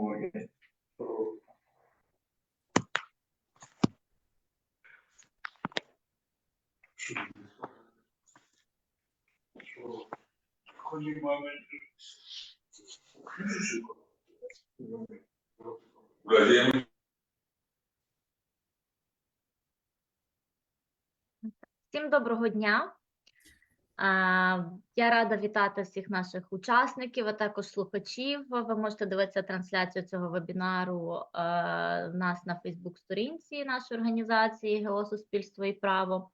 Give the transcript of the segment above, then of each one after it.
вимоги. Владимир, Всім доброго дня. Я рада вітати всіх наших учасників, а також слухачів. Ви можете дивитися трансляцію цього вебінару е, в нас на Фейсбук-сторінці нашої організації ГО Суспільство і право.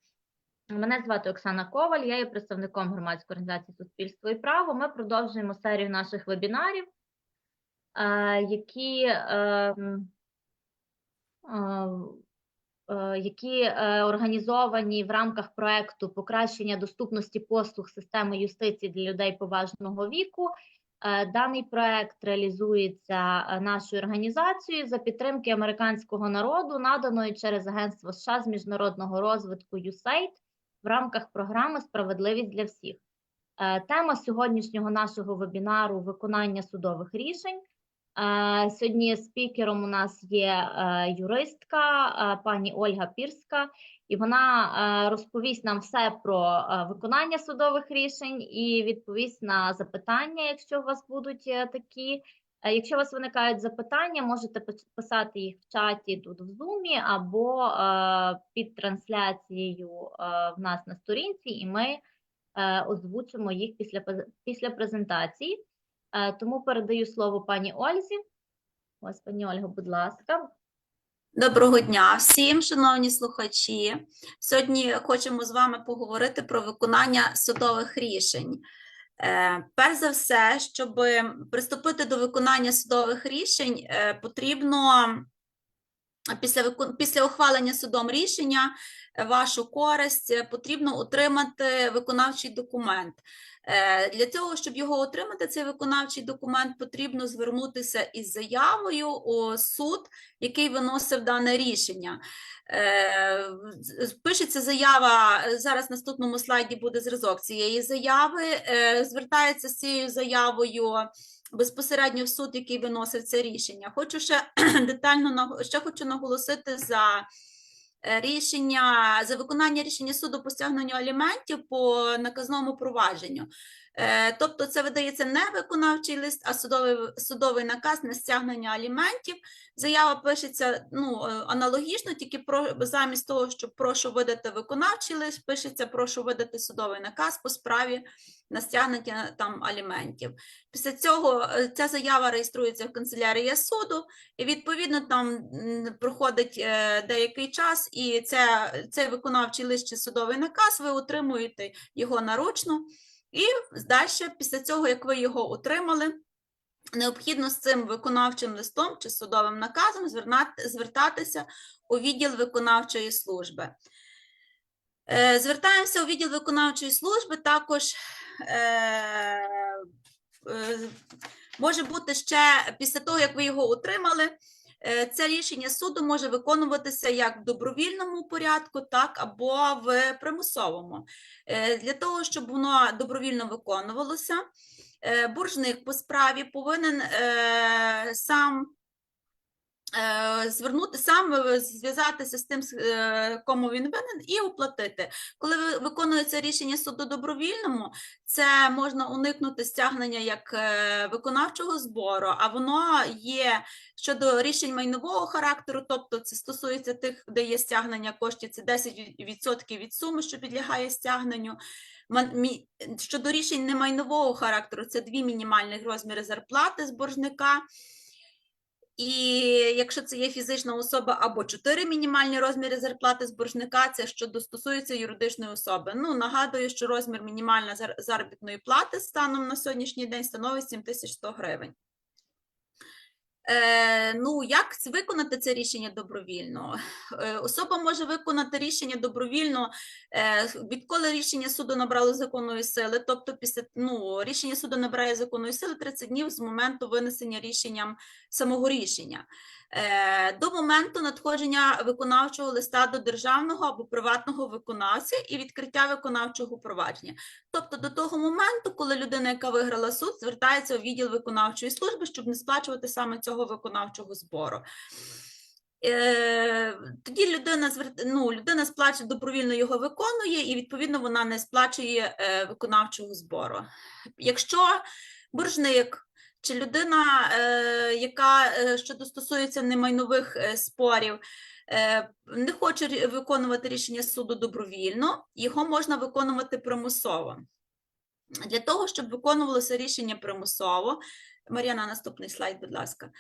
Мене звати Оксана Коваль, я є представником громадської організації Суспільство і право. Ми продовжуємо серію наших вебінарів, е, які ем, е, е, які е, організовані в рамках проекту покращення доступності послуг системи юстиції для людей поважного віку. Е, Даний проект реалізується е, нашою організацією за підтримки американського народу, наданої через Агентство США з міжнародного розвитку USAID в рамках програми Справедливість для всіх. Е, Тема сьогоднішнього нашого вебінару виконання судових рішень. Сьогодні спікером у нас є е, юристка е, пані Ольга Пірська, і вона е, розповість нам все про виконання судових рішень і відповість на запитання, якщо у вас будуть такі. Якщо у вас виникають запитання, можете пис- писати їх в чаті тут в Zoom або під трансляцією в нас на сторінці, і ми озвучимо їх після, після презентації. Е, Тому передаю слово пані Ользі. Ось, пані Ольга, будь ласка. Доброго дня всім, шановні слухачі. Сьогодні хочемо з вами поговорити про виконання судових рішень. Е, Перш за все, щоб приступити до виконання судових рішень, е, потрібно після, після ухвалення судом рішення вашу користь е, потрібно отримати виконавчий документ. Е, Для цього, щоб його отримати, цей виконавчий документ, потрібно звернутися із заявою у суд, який виносив дане рішення. Е, Пишеться заява, зараз на наступному слайді буде зразок цієї заяви. Звертається з цією заявою безпосередньо в суд, який виносив це рішення. Хочу ще детально ще хочу наголосити за рішення за виконання рішення суду по стягненню аліментів по наказному провадженню. Е, Тобто, це видається не виконавчий лист, а судовий судовий наказ на стягнення аліментів. Заява пишеться ну, е, аналогічно, тільки про замість того, щоб прошу видати виконавчий лист, пишеться прошу видати судовий наказ по справі на стягнення там аліментів. Після цього е, ця заява реєструється в канцелярії суду, і відповідно там проходить деякий час, і це, цей виконавчий лист чи судовий наказ ви отримуєте його наручно. І далі, після цього, як ви його отримали, необхідно з цим виконавчим листом чи судовим наказом звертатися у відділ виконавчої служби. Е, Звертаємося у відділ виконавчої служби. Також е, е, може бути ще після того, як ви його отримали. Е, Це рішення суду може виконуватися як в добровільному порядку, так або в примусовому. Е, Для того, щоб воно добровільно виконувалося, буржник боржник по справі повинен е, сам е, звернути сам е, зв'язатися з тим, е, кому він винен, і оплатити. Коли виконується рішення суду добровільному, це можна уникнути стягнення як е, виконавчого збору, а воно є щодо рішень майнового характеру, тобто це стосується тих, де є стягнення коштів, це 10% від суми, що підлягає стягненню. Щодо рішень немайнового характеру, це дві мінімальних розміри зарплати з боржника. І якщо це є фізична особа або чотири мінімальні розміри зарплати з боржника, це що стосується юридичної особи. Ну нагадую, що розмір мінімальної зар- заробітної плати станом на сьогоднішній день становить 7100 гривень. Е, ну, як виконати це рішення добровільно? Е, особа може виконати рішення добровільно, е, відколи рішення суду набрало законної сили, тобто після ну, рішення суду набирає законної сили 30 днів з моменту винесення рішенням самого рішення. Е, До моменту надходження виконавчого листа до державного або приватного виконавця і відкриття виконавчого провадження. Тобто до того моменту, коли людина, яка виграла суд, звертається у відділ виконавчої служби, щоб не сплачувати саме цього виконавчого збору. Е, Тоді людина ну, людина сплачує добровільно його виконує, і відповідно вона не сплачує е, виконавчого збору. Якщо боржник чи людина, е, яка е, щодо стосується немайнових е, спорів, не хоче виконувати рішення суду добровільно, його можна виконувати примусово. Для того, щоб виконувалося рішення примусово, Мар'яна, наступний слайд, будь ласка,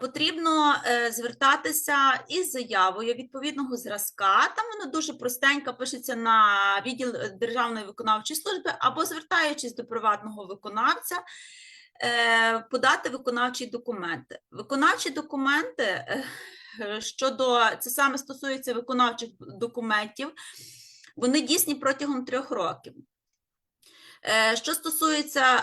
потрібно звертатися із заявою відповідного зразка. Там воно дуже простенько пишеться на відділ Державної виконавчої служби, або звертаючись до приватного виконавця, подати виконавчі документи. Виконавчі документи е, е, щодо це саме стосується виконавчих документів, вони дійсні протягом трьох років. Е, Що стосується,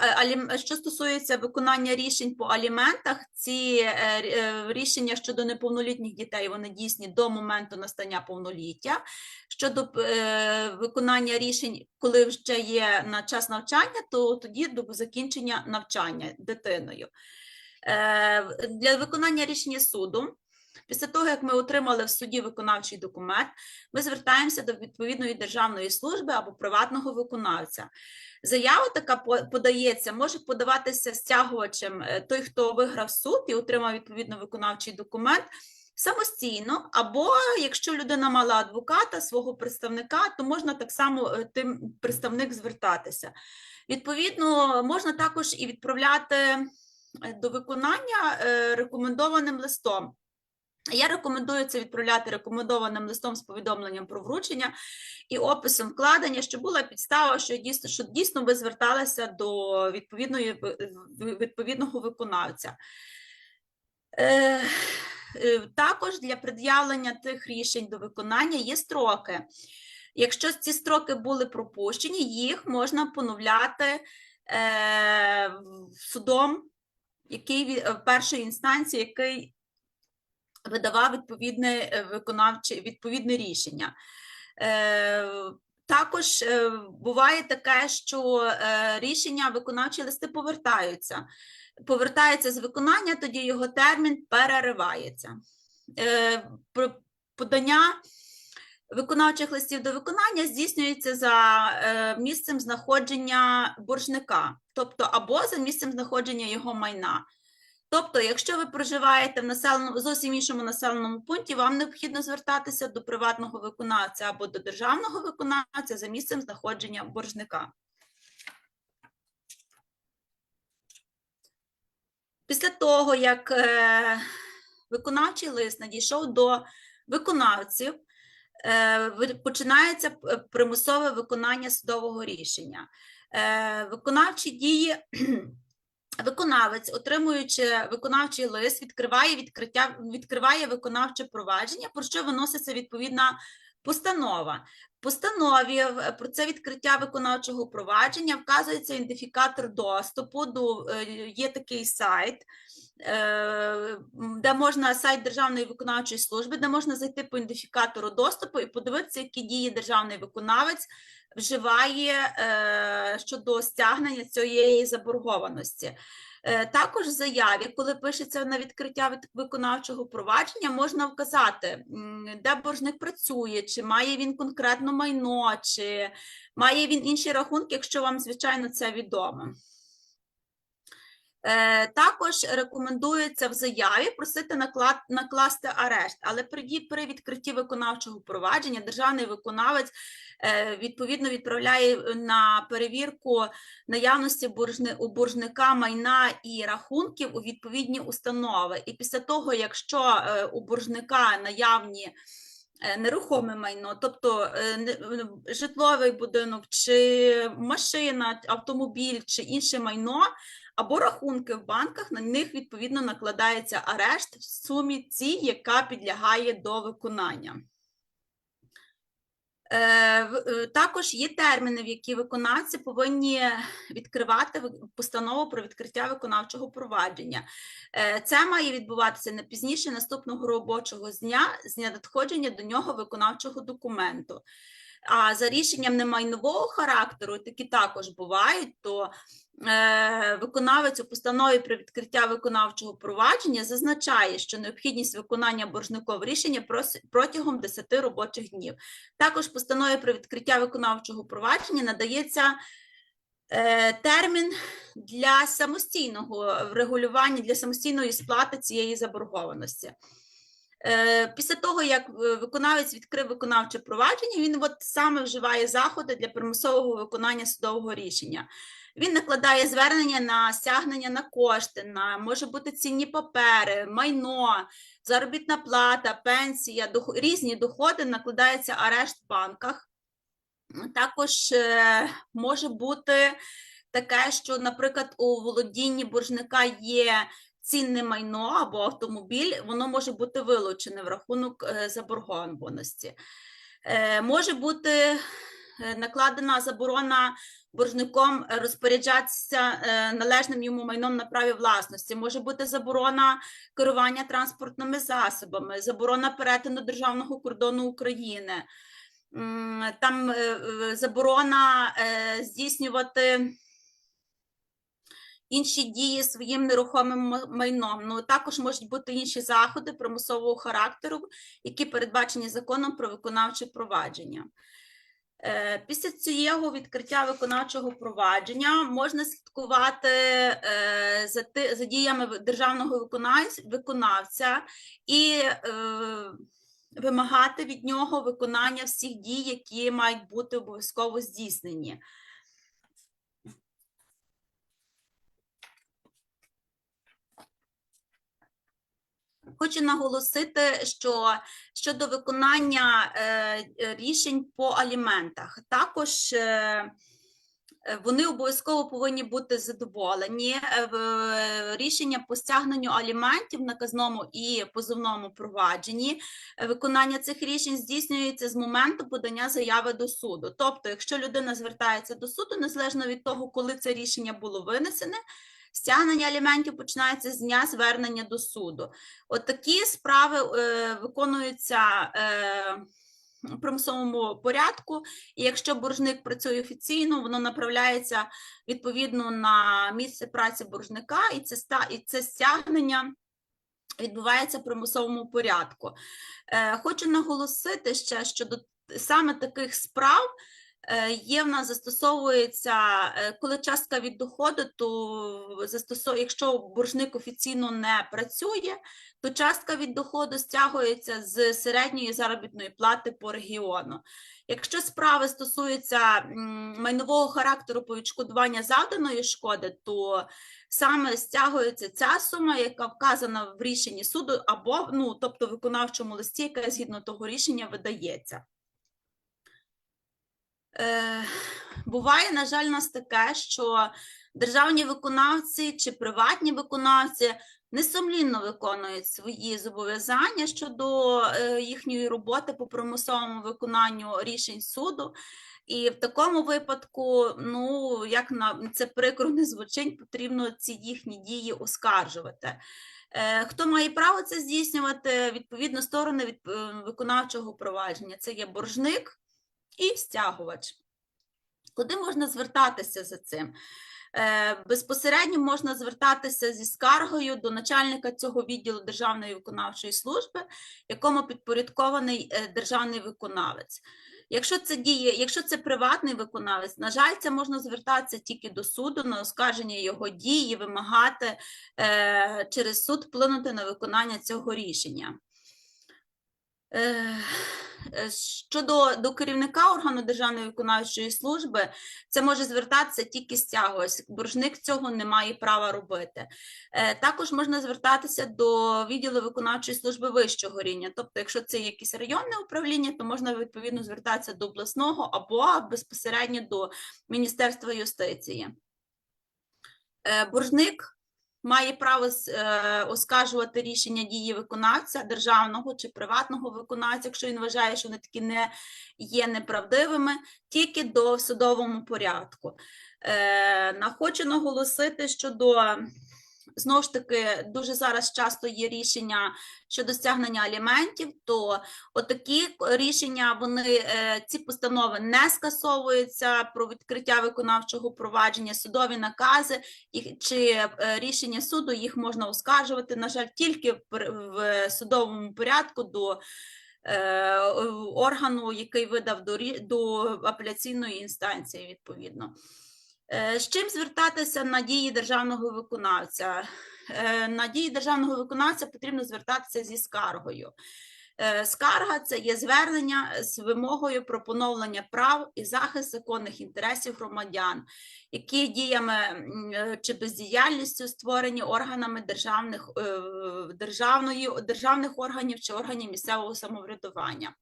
е, що стосується виконання рішень по аліментах, ці е, рі- рішення щодо неповнолітніх дітей вони дійсні до моменту настання повноліття. Щодо виконання рішень, коли вже є на час навчання, то тоді до закінчення навчання дитиною. Для виконання рішення суду. Після того, як ми отримали в суді виконавчий документ, ми звертаємося до відповідної державної служби або приватного виконавця. Заява така подається, може подаватися стягувачем е, той, хто виграв суд і отримав відповідно виконавчий документ самостійно, або якщо людина мала адвоката, свого представника, то можна так само е, тим представник звертатися. Відповідно, можна також і відправляти е, до виконання рекомендованим листом. Я рекомендую це відправляти рекомендованим листом з повідомленням про вручення і описом вкладення, щоб була підстава, що дійсно, що дійсно ви зверталися до відповідної, відповідного виконавця. Е, е, Також для пред'явлення тих рішень до виконання є строки. Якщо ці строки були пропущені, їх можна поновляти е, судом, який е, першої інстанції, який видавав відповідне е, виконавче відповідне рішення. Е, Також е, буває таке, що рішення виконавчі листи повертаються. Повертається з виконання, тоді його термін переривається. Подання виконавчих листів до виконання здійснюється за місцем знаходження боржника, тобто або за місцем знаходження його майна. Тобто, якщо ви проживаєте в населеному зовсім іншому населеному пункті, вам необхідно звертатися до приватного виконавця або до державного виконавця за місцем знаходження боржника. Після того, як е, виконавчий лист надійшов до виконавців, е, починається примусове виконання судового рішення. Е, Виконавчі дії виконавець, отримуючи виконавчий лист, відкриває відкриття, відкриває виконавче провадження, про що виноситься відповідна постанова. В постанові про це відкриття виконавчого провадження вказується ідентифікатор доступу. До е, є такий сайт, де можна сайт Державної виконавчої служби, де можна зайти по ідентифікатору доступу і подивитися, які дії державний виконавець вживає е, щодо стягнення цієї заборгованості. Е, Також в заяві, коли пишеться на відкриття виконавчого провадження, можна вказати, де боржник працює, чи має він конкретно майно, чи має він інші рахунки, якщо вам, звичайно, це відомо. Е, Також рекомендується в заяві просити накласти арешт, але при, відкритті виконавчого провадження державний виконавець е, відповідно відправляє е, на перевірку наявності у боржника майна і рахунків у відповідні установи. І після того, якщо у боржника наявні нерухоме майно, тобто житловий будинок, чи машина, автомобіль, чи інше майно, або рахунки в банках, на них відповідно накладається арешт в сумі цій, яка підлягає до виконання. Е, е, Також є терміни, в які виконавці повинні відкривати постанову про відкриття виконавчого провадження. Е, Це має відбуватися не пізніше наступного робочого дня з дня надходження до нього виконавчого документу. А за рішенням немайнового характеру, такі також бувають, то е, виконавець у постанові про відкриття виконавчого провадження зазначає, що необхідність виконання боржником рішення протягом 10 робочих днів. Також постанові про відкриття виконавчого провадження надається е, термін для самостійного врегулювання, для самостійної сплати цієї заборгованості. Е, Після того, як е, виконавець відкрив виконавче провадження, він от саме вживає заходи для примусового виконання судового рішення. Він накладає звернення на стягнення на кошти, на може бути цінні папери, майно, заробітна плата, пенсія, дох- різні доходи, накладається арешт в банках. Також е, може бути таке, що, наприклад, у володінні боржника є цінне майно або автомобіль, воно може бути вилучене в рахунок е, заборгованості. Е, Може бути е, накладена заборона боржником розпоряджатися належним йому майном на праві власності. Може бути заборона керування транспортними засобами, заборона перетину державного кордону України. Там заборона здійснювати інші дії своїм нерухомим майном. Ну також можуть бути інші заходи примусового характеру, які передбачені законом про виконавче провадження. Е, Після цього відкриття виконавчого провадження можна слідкувати е, за, діями державного виконавця і е, вимагати від нього виконання всіх дій, які мають бути обов'язково здійснені. Хочу наголосити, що щодо виконання е, е, рішень по аліментах, також е, е, вони обов'язково повинні бути задоволені. Е, в- Рішення по стягненню аліментів в наказному і позовному провадженні. Виконання цих рішень здійснюється з моменту подання заяви до суду. Тобто, якщо людина звертається до суду, незалежно від того, коли це рішення було винесене, стягнення аліментів починається з дня звернення до суду. От такі справи е, виконуються е, в примусовому порядку, і якщо боржник працює офіційно, воно направляється відповідно на місце праці боржника, і це, і це стягнення відбувається в примусовому порядку. Е, хочу наголосити ще, що до саме таких справ є в нас застосовується, е, коли частка від доходу, то застосовує, якщо боржник офіційно не працює, то частка від доходу стягується з середньої заробітної плати по регіону. Якщо справи стосуються майнового характеру по відшкодування завданої шкоди, то саме стягується ця сума, яка вказана в рішенні суду, або ну, тобто виконавчому листі, яке згідно того рішення видається. Е, буває, на жаль, нас таке, що державні виконавці чи приватні виконавці несумлінно виконують свої зобов'язання щодо е, їхньої роботи по примусовому виконанню рішень суду. І в такому випадку, ну як на це прикро не звучить, потрібно ці їхні дії оскаржувати. Е, Хто має право це здійснювати? Відповідно, сторони від виконавчого провадження це є боржник і стягувач. Куди можна звертатися за цим? Е, Безпосередньо можна звертатися зі скаргою до начальника цього відділу Державної виконавчої служби, якому підпорядкований е, державний виконавець. Якщо це діє, якщо це приватний виконавець, на жаль, це можна звертатися тільки до суду на оскарження його дій вимагати е, через суд вплинути на виконання цього рішення. Е, Щодо до керівника органу Державної виконавчої служби, це може звертатися тільки стягувач. Боржник цього не має права робити. Е, Також можна звертатися до відділу виконавчої служби вищого рівня. Тобто, якщо це якесь районне управління, то можна відповідно звертатися до обласного або безпосередньо до Міністерства юстиції. Е, Боржник має право е, оскаржувати рішення дії виконавця державного чи приватного виконавця, якщо він вважає, що вони такі не є неправдивими, тільки до судовому порядку. Е, Хочу наголосити щодо знову ж таки, дуже зараз часто є рішення щодо стягнення аліментів, то отакі рішення, вони е, ці постанови не скасовуються про відкриття виконавчого провадження, судові накази чи е, рішення суду їх можна оскаржувати, на жаль, тільки в судовому порядку до е, органу, який видав до апеляційної інстанції, відповідно. Е, З чим звертатися на дії державного виконавця? Е, На дії державного виконавця потрібно звертатися зі скаргою. Е, Скарга це є звернення з вимогою про поновлення прав і захист законних інтересів громадян, які діями чи бездіяльністю створені органами державних, державної, державних органів чи органів місцевого самоврядування.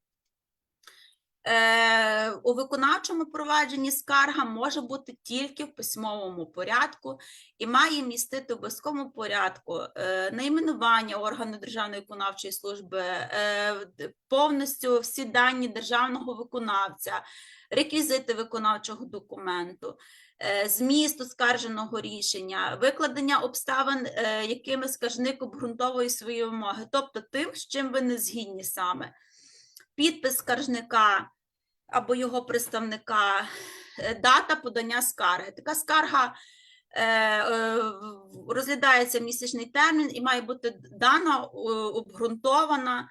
Е, у виконавчому провадженні скарга може бути тільки в письмовому порядку і має містити в обов'язковому порядку е, найменування органу Державної виконавчої служби, е, повністю всі дані державного виконавця, реквізити виконавчого документу, зміст оскарженого рішення, викладення обставин, якими скаржник обґрунтовує свої вимоги, тобто тим, з чим ви не згідні саме підпис скаржника або його представника, е, дата подання скарги. Така скарга е, е, розглядається місячний термін і має бути дана обґрунтована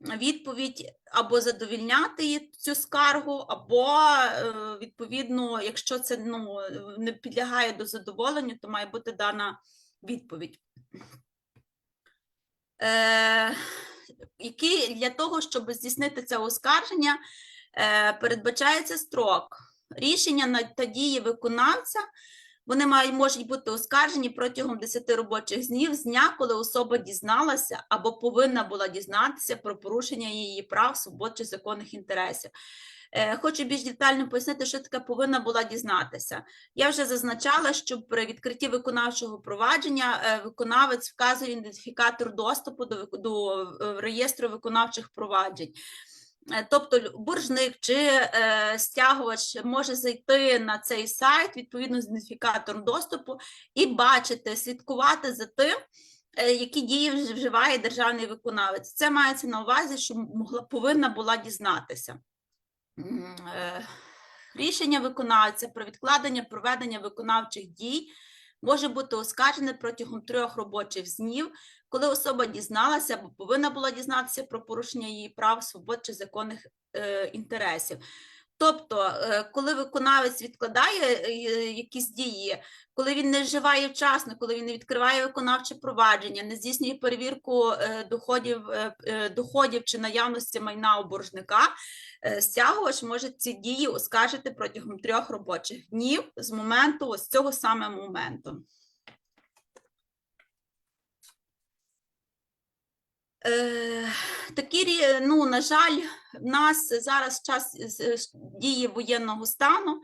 відповідь або задовільняти цю скаргу, або відповідно, якщо це ну, не підлягає до задоволенню, то має бути дана відповідь. Який для того, щоб здійснити це оскарження, е, передбачається строк. Рішення та дії виконавця вони мають, можуть бути оскаржені протягом 10 робочих днів з дня, коли особа дізналася або повинна була дізнатися про порушення її прав, свобод чи законних інтересів. Е, Хочу більш детально пояснити, що таке повинна була дізнатися. Я вже зазначала, що при відкритті виконавчого провадження е, виконавець вказує ідентифікатор доступу до, до е, реєстру виконавчих проваджень. Тобто боржник чи е, стягувач може зайти на цей сайт відповідно з ідентифікатором доступу і бачити, слідкувати за тим, е, які дії вживає державний виконавець. Це мається на увазі, що могла повинна була дізнатися. Е, Рішення виконавця про відкладення проведення виконавчих дій може бути оскаржене протягом трьох робочих днів, коли особа дізналася або повинна була дізнатися про порушення її прав, свобод чи законних е, інтересів. Тобто, е, коли виконавець відкладає е, якісь дії, коли він не вживає вчасно, коли він не відкриває виконавче провадження, не здійснює перевірку е, доходів, е, е, доходів чи наявності майна у боржника, е, стягувач може ці дії оскаржити протягом трьох робочих днів з моменту ось цього саме моменту. Такі, ну, на жаль, в нас зараз час з- дії воєнного стану,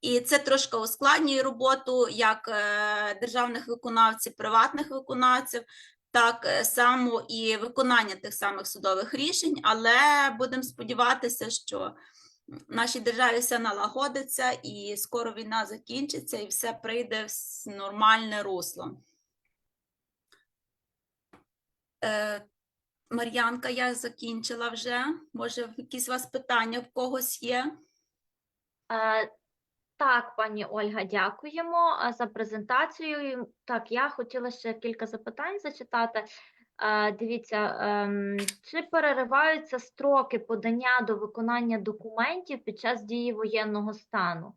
і це трошки ускладнює роботу як е, державних виконавців, приватних виконавців, так е, само і виконання тих самих судових рішень, але будемо сподіватися, що в нашій державі все налагодиться, і скоро війна закінчиться, і все прийде в нормальне русло. Е, Мар'янка, я закінчила вже. Може, якісь у вас питання в когось є? Е, Так, пані Ольга, дякуємо е, за презентацію. Так, я хотіла ще кілька запитань зачитати. Е, Дивіться, ем, чи перериваються строки подання до виконання документів під час дії воєнного стану?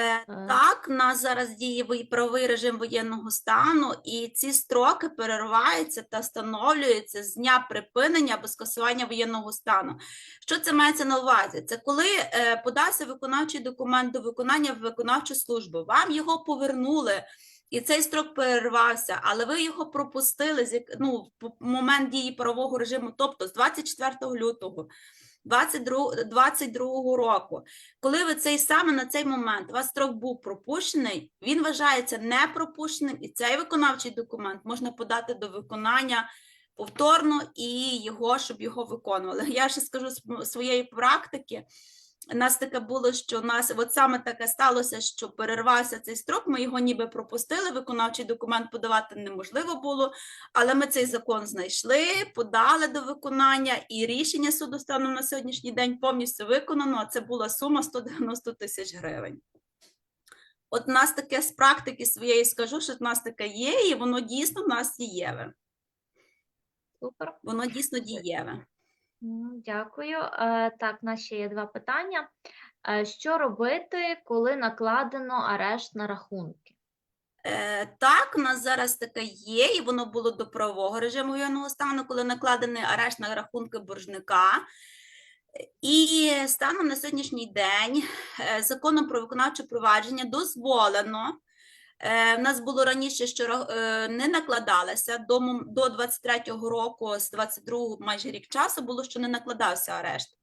Е. Так, у нас зараз діє правовий режим воєнного стану, і ці строки перериваються та встановлюються з дня припинення або скасування воєнного стану. Що це мається на увазі? Це коли е, подався виконавчий документ до виконання в виконавчу службу, вам його повернули. І цей строк перервався, але ви його пропустили з ну, в момент дії правового режиму, тобто з 24 лютого 22, 22 року. Коли ви цей саме на цей момент у вас строк був пропущений, він вважається не пропущеним, і цей виконавчий документ можна подати до виконання повторно і його, щоб його виконували. Я ще скажу з своєї практики. Нас таке було, що у нас от саме таке сталося, що перервався цей строк. Ми його ніби пропустили. Виконавчий документ подавати неможливо було, але ми цей закон знайшли, подали до виконання, і рішення суду станом на сьогоднішній день повністю виконано. А це була сума 190 тисяч гривень. От у нас таке з практики своєї скажу, що в нас таке є, і воно дійсно в нас дієве. Супер. Воно дійсно дієве. Дякую. Е, Так, у ще є два питання. Е, Що робити, коли накладено арешт на рахунки? Е, так, у нас зараз таке є, і воно було до правового режиму воєнного стану, коли накладений арешт на рахунки боржника. І станом на сьогоднішній день законом про виконавче провадження дозволено. Е, В нас було раніше, що е, не накладалося до, до 23-го року, з 22-го майже рік часу було, що не накладався арешт.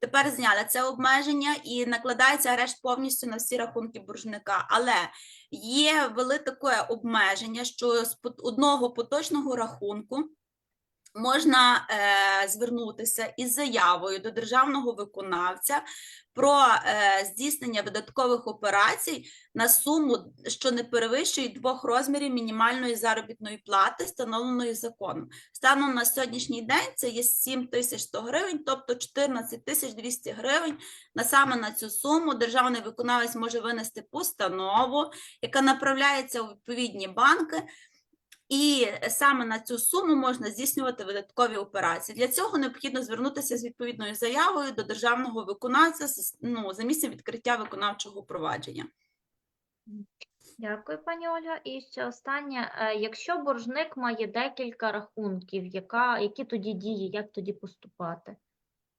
Тепер зняли це обмеження і накладається арешт повністю на всі рахунки боржника. Але є вели таке обмеження, що з одного поточного рахунку можна е, звернутися із заявою до державного виконавця про е, здійснення видаткових операцій на суму, що не перевищує двох розмірів мінімальної заробітної плати, встановленої законом. Станом на сьогоднішній день це є 7100 гривень, тобто 14 200 гривень. На саме на цю суму державний виконавець може винести постанову, яка направляється у відповідні банки. І саме на цю суму можна здійснювати видаткові операції. Для цього необхідно звернутися з відповідною заявою до державного виконавця ну, за місцем відкриття виконавчого провадження. Дякую, пані Ольга. І ще останнє. Е, Якщо боржник має декілька рахунків, яка, які тоді дії, як тоді поступати?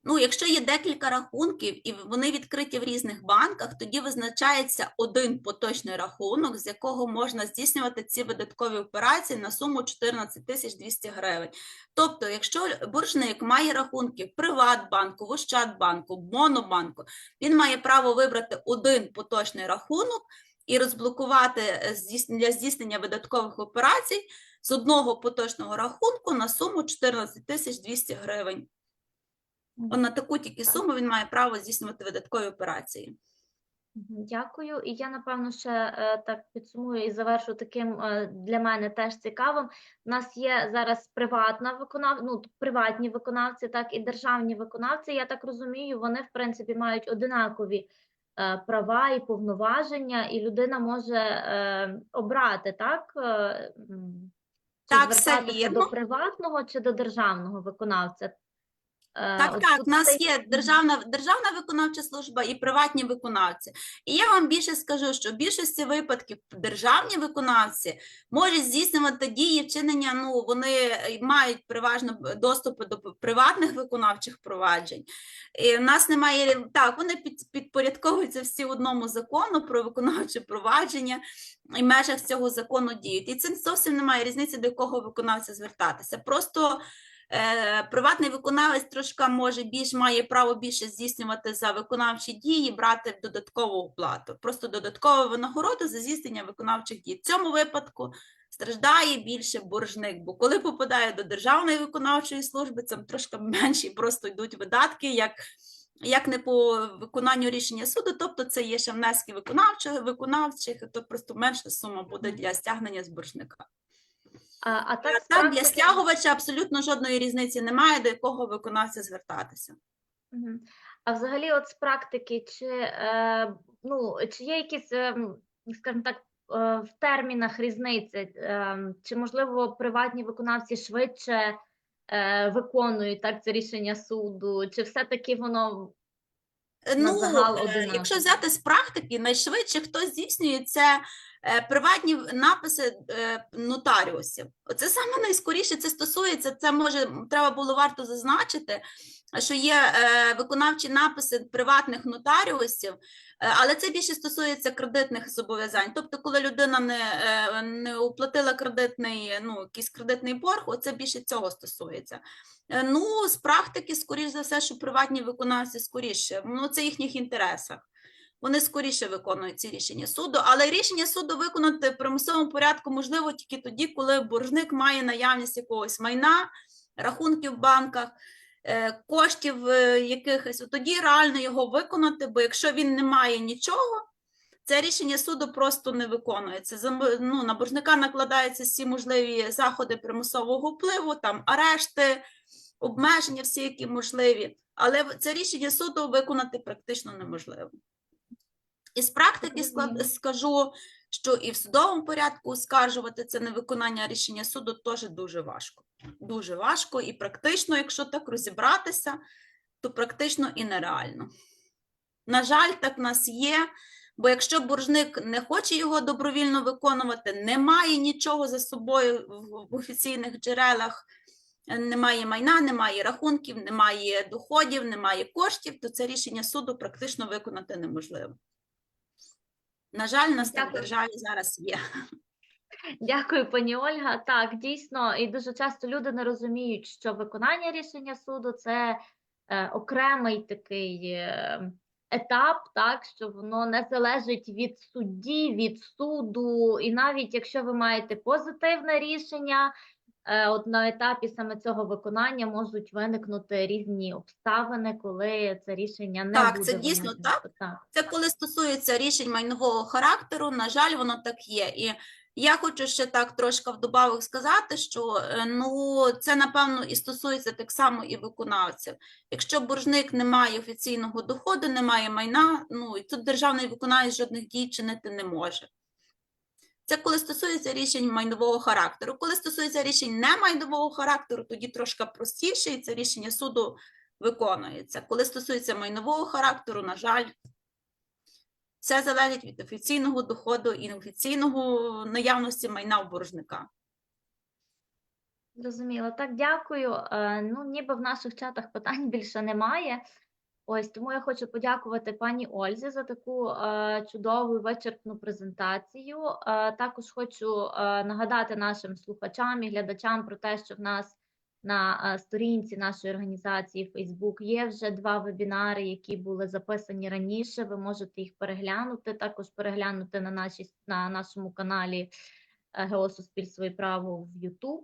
Ну, якщо є декілька рахунків і вони відкриті в різних банках, тоді визначається один поточний рахунок, з якого можна здійснювати ці видаткові операції на суму 14 тисяч 200 гривень. Тобто, якщо боржник має рахунки в Приватбанку, в Ощадбанку, в Монобанку, він має право вибрати один поточний рахунок і розблокувати е, для здійснення видаткових операцій з одного поточного рахунку на суму 14 тисяч 200 гривень. От на таку тільки суму він має право здійснювати видаткові операції. Дякую. І я, напевно, ще е, так підсумую і завершу таким е, для мене теж цікавим. У нас є зараз приватна виконав... ну, приватні виконавці, так і державні виконавці. Я так розумію, вони, в принципі, мають одинакові е, права і повноваження, і людина може е, обрати, так? е, Чи Так, все звертатися до приватного чи до державного виконавця. Е, Так, так, у нас є державна, державна виконавча служба і приватні виконавці. І я вам більше скажу, що в більшості випадків державні виконавці можуть здійснювати дії вчинення, ну, вони е, мають переважно б- доступи до приватних виконавчих проваджень. І в нас немає, так, вони під, підпорядковуються всі одному закону про виконавче провадження і в межах цього закону діють. І це зовсім немає різниці, до якого виконавця звертатися. Просто Е, Приватний виконавець трошки може більш має право більше здійснювати за виконавчі дії, брати додаткову оплату, просто додаткову винагороду за здійснення виконавчих дій. В цьому випадку страждає більше боржник, бо коли попадає до державної виконавчої служби, там трошки менші просто йдуть видатки, як, як не по виконанню рішення суду, тобто це є ще внески виконавчих, виконавчих, то просто менша сума буде для стягнення з боржника. А, а так, з так, для стягувача абсолютно жодної різниці немає, до якого виконавця звертатися. А взагалі, от з практики, чи, е, ну, чи є якісь, е, скажімо так, е, в термінах різниці, е, чи можливо приватні виконавці швидше виконують так це рішення суду, чи все-таки воно Ну, якщо взяти з практики, найшвидше хто здійснює це приватні написи е, нотаріусів. Оце саме найскоріше це стосується. Це може треба було варто зазначити, що є е, виконавчі написи приватних нотаріусів, е, але це більше стосується кредитних зобов'язань. Тобто, коли людина не, е, не оплатила кредитний, ну, якийсь кредитний борг, оце більше цього стосується. Е, Ну, з практики, скоріш за все, що приватні виконавці скоріше, ну це їхніх інтересах. Вони скоріше виконують ці рішення суду, але рішення суду виконати в примусовому порядку можливо тільки тоді, коли боржник має наявність якогось майна, рахунків в банках, е, коштів е, якихось, тоді реально його виконати, бо якщо він не має нічого, це рішення суду просто не виконується. Ну, на боржника накладаються всі можливі заходи примусового впливу, там арешти, обмеження, всі, які можливі, але це рішення суду виконати практично неможливо. Із практики склад- скажу, що і в судовому порядку оскаржувати це невиконання рішення суду теж дуже важко. Дуже важко і практично, якщо так розібратися, то практично і нереально. На жаль, так в нас є, бо якщо боржник не хоче його добровільно виконувати, не має нічого за собою в- офіційних джерелах, немає майна, немає рахунків, немає доходів, немає коштів, то це рішення суду практично виконати неможливо. На жаль, нас так в державі зараз є. Дякую, пані Ольга. Так, дійсно, і дуже часто люди не розуміють, що виконання рішення суду це е, окремий такий е, етап, так що воно не залежить від судді, від суду, і навіть якщо ви маєте позитивне рішення, от на етапі саме цього виконання можуть виникнути різні обставини, коли це рішення не Так, буде це дійсно винесено. так. Це коли стосується рішень майнового характеру, на жаль, воно так є. І я хочу ще так трошки вдобавок сказати, що е, ну це напевно і стосується так само і виконавців. Якщо боржник не має офіційного доходу, не має майна, ну і тут державний виконавець жодних дій чинити не може. Це коли стосується рішень майнового характеру. Коли стосується рішень не майнового характеру, тоді трошки простіше, і це рішення суду виконується. Коли стосується майнового характеру, на жаль, все залежить від офіційного доходу і офіційного наявності майна у боржника. Зрозуміло. Так, дякую. Е, Ну, ніби в наших чатах питань більше немає. Ось тому я хочу подякувати пані Ользі за таку е, чудову вичерпну презентацію. Е, також хочу е, нагадати нашим слухачам і глядачам про те, що в нас на е, сторінці нашої організації Facebook є вже два вебінари, які були записані раніше. Ви можете їх переглянути. Також переглянути на нашій на нашому каналі е, Геосуспільство і право в YouTube.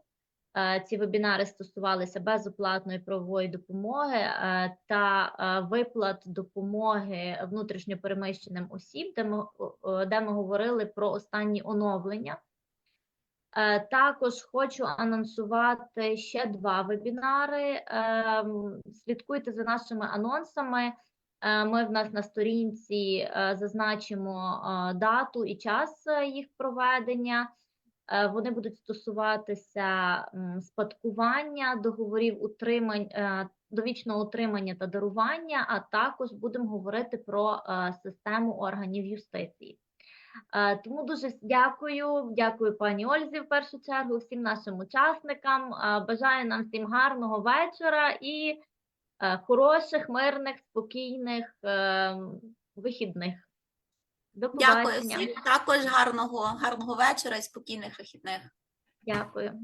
Е, Ці вебінари стосувалися безоплатної правової допомоги е, та е, виплат допомоги внутрішньопереміщеним осіб, де ми, де ми говорили про останні оновлення. Також хочу анонсувати ще два вебінари. Ем, Слідкуйте за нашими анонсами. Ми в нас на сторінці зазначимо дату і час їх проведення. Е, Вони будуть стосуватися спадкування, договорів утримань, е, довічного утримання та дарування, а також будемо говорити про е, систему органів юстиції. Тому дуже дякую, дякую пані Ользі в першу чергу, всім нашим учасникам. Бажаю нам всім гарного вечора і хороших, мирних, спокійних е, вихідних. До Дякую всім. Також гарного, гарного вечора і спокійних вихідних. Дякую.